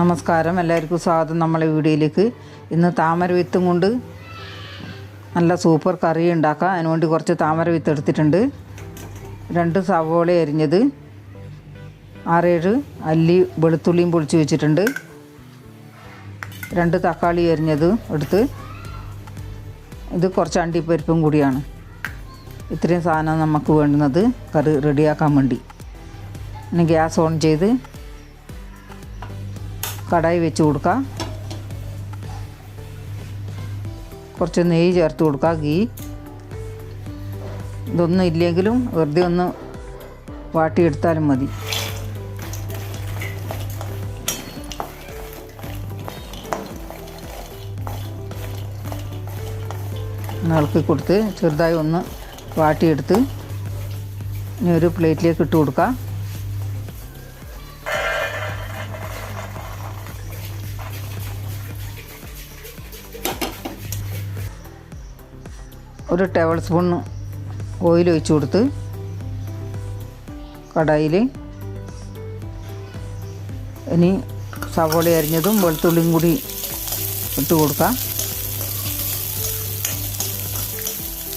നമസ്കാരം. എല്ലാവർക്കും സ്വാഗതം നമ്മളെ വീഡിയോയിലേക്ക്. ഇന്ന് താമര വിത്തും കൊണ്ട് നല്ല സൂപ്പർ കറി ഉണ്ടാക്കാം. അതിനുവേണ്ടി കുറച്ച് താമര വിത്ത് എടുത്തിട്ടുണ്ട്. രണ്ട് സവോള അരിഞ്ഞത്. ആറേഴ് അല്ലി വെളുത്തുള്ളിയും പൊളിച്ച് വെച്ചിട്ടുണ്ട്. രണ്ട് തക്കാളി അരിഞ്ഞത് എടുത്ത്. ഇത് കുറച്ച് അണ്ടിപ്പരിപ്പും കൂടിയാണ്. ഇത്രയും സാധനം നമുക്ക് വേണ്ടുന്നത്. കറി റെഡിയാക്കാൻ വേണ്ടി. ഇനി ഗ്യാസ് ഓൺ ചെയ്ത് കടായി വെച്ച് കൊടുക്കുക കുറച്ച് നെയ്യ് ചേർത്ത് കൊടുക്കുക ഗീ. ഇതൊന്നും ഇല്ലെങ്കിലും വെറുതെ ഒന്ന് വാട്ടിയെടുത്താലും മതി. ഇളക്കി കൊടുത്ത് ചെറുതായി ഒന്ന് വാട്ടിയെടുത്ത് ഇനി ഒരു പ്ലേറ്റിലേക്ക് ഇട്ട് കൊടുക്കുക ഒരു ടേബിൾ സ്പൂൺ ഓയിൽ ഒഴിച്ച് കൊടുത്ത് കടായിൽ ഇനി സവോള അരിഞ്ഞതും വെളുത്തുള്ളിയും കൂടി ഇട്ട് കൊടുക്കാം.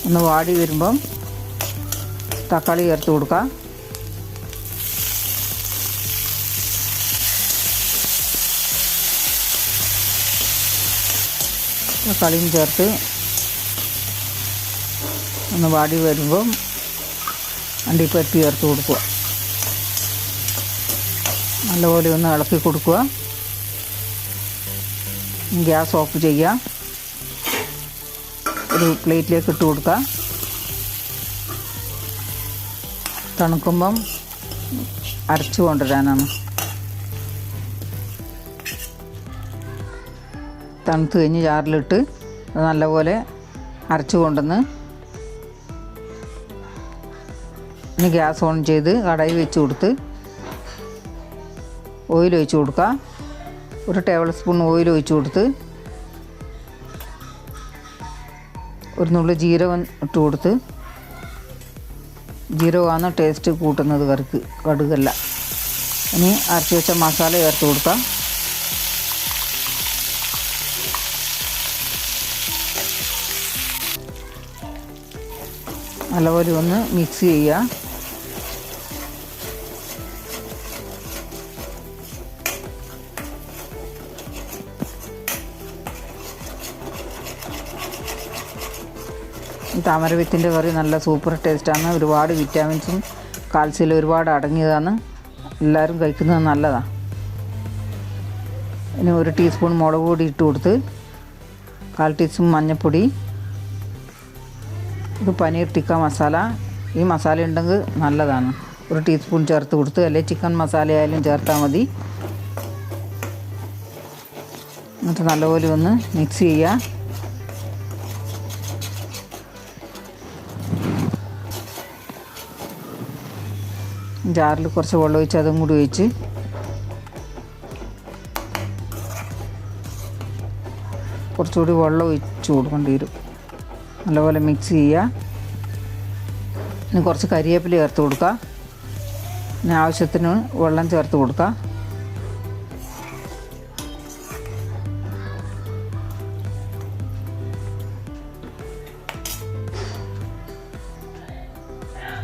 ഒന്ന് വാടി വരുമ്പം തക്കാളി ചേർത്ത് കൊടുക്കാം. തക്കാളിയും ചേർത്ത് ഒന്ന് വാടി വരുമ്പം അണ്ടിപ്പരിപ്പ് ചേർത്ത് കൊടുക്കുക. നല്ലപോലെ ഒന്ന് ഇളക്കി കൊടുക്കുക. ഗ്യാസ് ഓഫ് ചെയ്യുക. ഒരു പ്ലേറ്റിലേക്ക് ഇട്ട് കൊടുക്കുക. തണുക്കുമ്പം അരച്ചു കൊണ്ടുവരാനാണ്. തണുത്ത് കഴിഞ്ഞ് ജാറിലിട്ട് നല്ലപോലെ അരച്ചു കൊണ്ടുവന്ന് ഇനി ഗ്യാസ് ഓൺ ചെയ്ത് കടായി വെച്ച് കൊടുത്ത് ഓയിൽ ഒഴിച്ച് കൊടുക്കുക ഒരു ടേബിൾ സ്പൂൺ ഓയിൽ ഒഴിച്ച് കൊടുത്ത് ഒരു നുള്ളി ജീരകം ഇട്ട് കൊടുത്ത് ജീരകമാണ് ടേസ്റ്റ് കൂട്ടുന്നത് കറിക്ക് കടുകല്ല. ഇനി അരച്ച് വെച്ച മസാല ചേർത്ത് കൊടുക്കാം. നല്ലപോലെ ഒന്ന് മിക്സ് ചെയ്യുക. താമരവിത്തിന്റെ കറി നല്ല സൂപ്പർ ടേസ്റ്റാണ്. ഒരുപാട് വിറ്റാമിൻസും കാൽസ്യം ഒരുപാട് അടങ്ങിയതാണ്. എല്ലാവരും കഴിക്കുന്നത് നല്ലതാണ് ഇനി ഒരു ടീസ്പൂൺ മുളക് പൊടി ഇട്ട് കൊടുത്ത് കാൽ ടീസ്പൂൺ മഞ്ഞൾപ്പൊടി ഇത് പനീർ ടിക്ക മസാല. ഈ മസാല ഉണ്ടെങ്കിൽ നല്ലതാണ്. ഒരു ടീസ്പൂൺ ചേർത്ത് കൊടുത്ത് അല്ലെങ്കിൽ ചിക്കൻ മസാല ആയാലും ചേർത്താൽ മതി. എന്നിട്ട് നല്ലപോലെ ഒന്ന് മിക്സ് ചെയ്യുക. ജാറിൽ കുറച്ച് വെള്ളം ഒഴിച്ച് അതും കൂടി ഒഴിച്ച്. കുറച്ചുകൂടി വെള്ളം ഒഴിച്ച് കൊടുക്കേണ്ടി വരും. നല്ലപോലെ മിക്സ് ചെയ്യുക. ഇനി കുറച്ച് കരിവേപ്പില ചേർത്ത് കൊടുക്കുക. ഇനി ആവശ്യത്തിന് വെള്ളം ചേർത്ത് കൊടുക്കുക.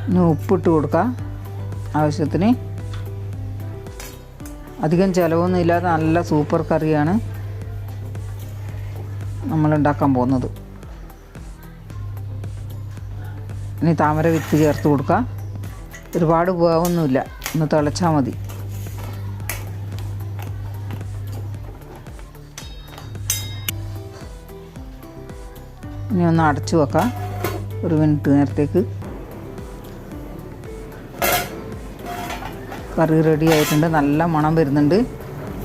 ഇനി ഉപ്പിട്ട് കൊടുക്കുക. ആവശ്യത്തിന്. അധികം ചിലവൊന്നും ഇല്ലാതെ നല്ല സൂപ്പർ കറിയാണ് നമ്മൾ ഉണ്ടാക്കാൻ പോകുന്നത്. ഇനി താമര വിത്ത് ചേർത്ത് കൊടുക്കുക ഒരുപാട് വേവൊന്നുമില്ല. ഒന്ന് തിളച്ചാൽ മതി. ഇനി ഒന്ന് അടച്ചു വെക്കാം. ഒരു മിനിറ്റ് നേരത്തേക്ക്. കറി റെഡി ആയിട്ടുണ്ട്. നല്ല മണം വരുന്നുണ്ട്.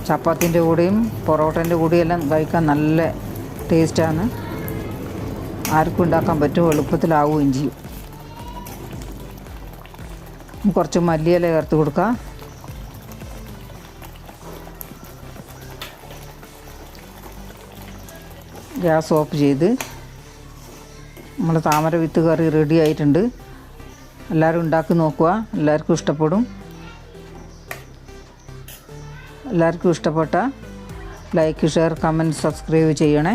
ചപ്പാത്തിന്റെ കൂടെയും പൊറോട്ടന്റെ കൂടെയും എല്ലാം കഴിക്കാൻ നല്ല ടേസ്റ്റാണ്. ആർക്കും ഉണ്ടാക്കാൻ പറ്റും എളുപ്പത്തിലാവുകയും ചെയ്യും. കുറച്ച് മല്ലിയില ചേർത്ത് കൊടുക്കാം. ഗ്യാസ് ഓഫ് ചെയ്ത് നമ്മൾ താമര വിത്ത് കറി റെഡി ആയിട്ടുണ്ട്. എല്ലാവരും ഉണ്ടാക്കി നോക്കുക. എല്ലാവർക്കും ഇഷ്ടപ്പെടും. എല്ലാവർക്കും ഇഷ്ടപ്പെട്ട ലൈക്ക് ഷെയർ കമന്റ് സബ്സ്ക്രൈബ് ചെയ്യണേ.